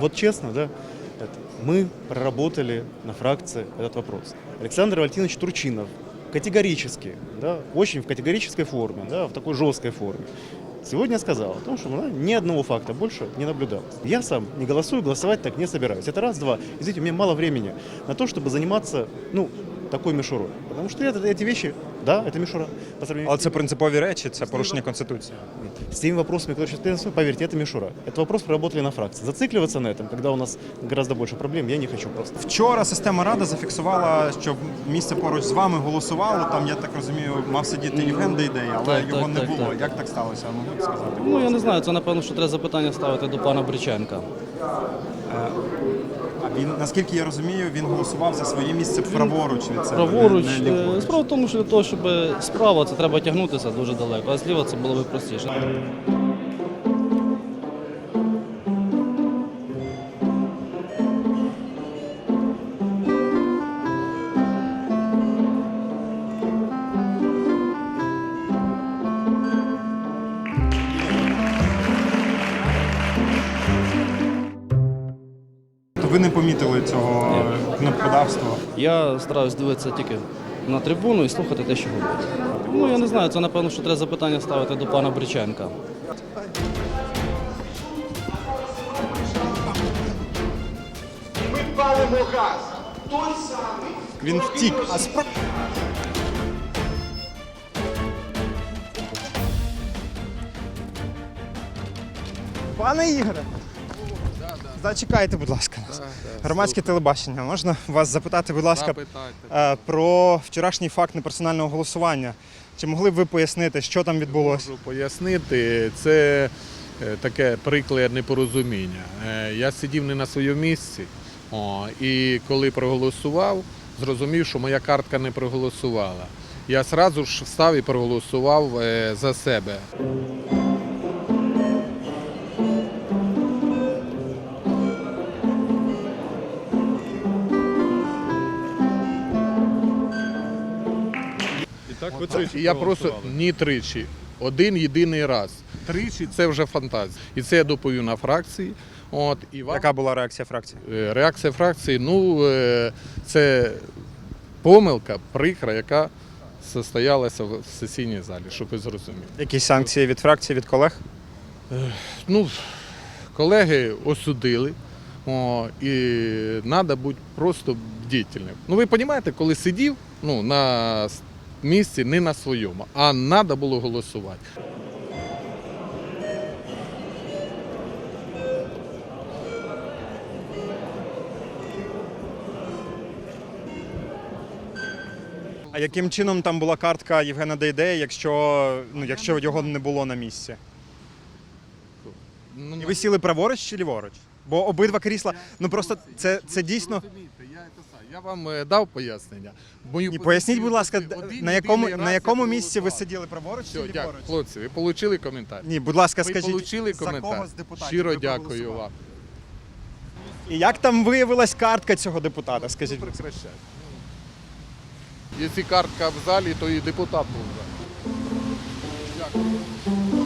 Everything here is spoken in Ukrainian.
Вот честно, да, это, мы проработали на фракции этот вопрос. Александр Валентинович Турчинов категорически, да, очень в категорической форме, да, в такой жесткой форме, сегодня сказал о том, что ну, да, ни одного факта больше не наблюдалось. Я сам не голосую, голосовать так не собираюсь. Это раз, два. Извините, у меня мало времени на то, чтобы заниматься, ну, такой мишурой. Потому что это, эти вещи, да, это мишура. По сравнению Але це принципові речі, це порушення конституції. с теми вопросами, которые сейчас перед поверьте, это мишура. Этот вопрос проработали на фракции. Зацикливаться на этом, когда у нас гораздо больше проблем, я не хочу просто. Вчора система Рада зафіксувала, що місце поруч з вами голосувало. Там, я так розумію, мав сидіти Євген Дейдей, але Так, його так, не так, було. так. Як так сталося? Могли б сказати? Ну я не знаю, це напевно, що треба запитання ставити до пана Бриченка. Він, наскільки я розумію, він голосував за своє місце праворуч від себе. Праворуч. не- не ліворуч. Справа в тому, що для того, щоб справа це треба тягнутися дуже далеко, а зліва це було б простіше. Ви не помітили цього кнопкодавства? Я стараюсь дивитися тільки на трибуну і слухати те, що говорять. Ну я не знаю, це напевно, що треба запитання ставити до пана Бриченка. Ми палимо газ. Той самий. Він втік. А спро... Пане Ігоре, зачекайте, будь ласка. нас. Громадське телебачення. Можна вас запитати, будь ласка, е, про вчорашній факт неперсонального голосування. Чи могли б ви пояснити, що там відбулося? Можу пояснити, це е, таке прикладе непорозуміння. Е, Я сидів не на своєму місці, о, і коли проголосував, зрозумів, що моя картка не проголосувала. Я одразу ж встав і проголосував е, за себе. І я просто ні тричі, один єдиний раз. Тричі це вже фантазія. І це я доповів на фракції. От, і вам Яка була реакція фракції? Е, реакція фракції, ну е, це помилка, прикра, яка состоялася в сесійній залі, щоб ви зрозуміли. Якісь санкції від фракції, від колег? Ну, колеги осудили, о, і треба бути просто бдительним. Ну, ви розумієте, коли сидів ну, на с- місці не на своєму, а треба було голосувати. А яким чином там була картка Євгена Дейдея, якщо, ну, якщо його не було на місці? Ну, І ви сіли праворуч чи ліворуч? Бо обидва крісла, ну просто це, це дійсно. Я, я вам е, дав пояснення. Мою І поясніть, будь ласка, на якому, на якому місці ви сиділи праворуч Все, чи дякую. Хлопці, ви отримали коментар. Ні, будь ласка, Ви скажіть, отримали за кого з депутатів Щиро ви дякую вам. І як там виявилась картка цього депутата? Скажіть, будь ласка. Прекращай. Якщо картка в залі, то і депутат був в залі. Дякую.